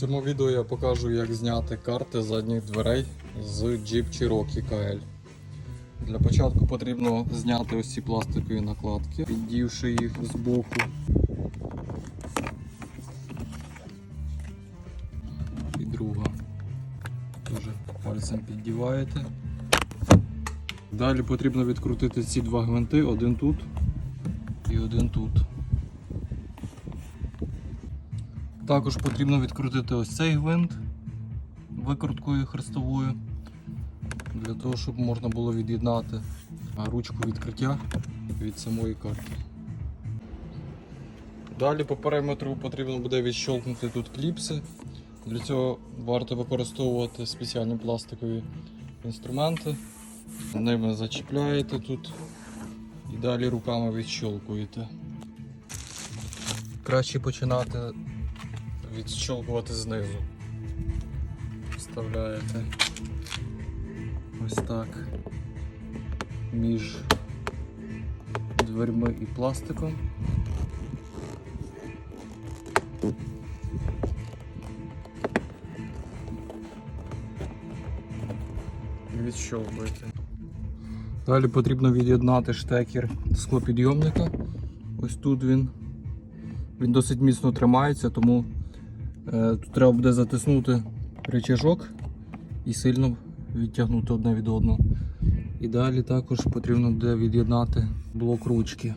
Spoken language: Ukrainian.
цьому відео я покажу, як зняти карти задніх дверей з Jeep Cherokee KL. Для початку потрібно зняти ось ці пластикові накладки, піддівши їх з боку. І друга. Теж пальцем піддіваєте. Далі потрібно відкрутити ці два гвинти, один тут і один тут. Також потрібно відкрутити ось цей гвинт викруткою хрестовою, для того, щоб можна було від'єднати ручку відкриття від самої карти. Далі по периметру потрібно буде відщолкнути тут кліпси. Для цього варто використовувати спеціальні пластикові інструменти. Ними зачіпляєте тут і далі руками відщолкуєте. Краще починати відщолкувати знизу. Вставляєте ось так між дверьми і пластиком. І Далі потрібно від'єднати штекер склопідйомника. Ось тут він. Він досить міцно тримається, тому тут треба буде затиснути речажок і сильно відтягнути одне від одного. І далі також потрібно буде від'єднати блок ручки.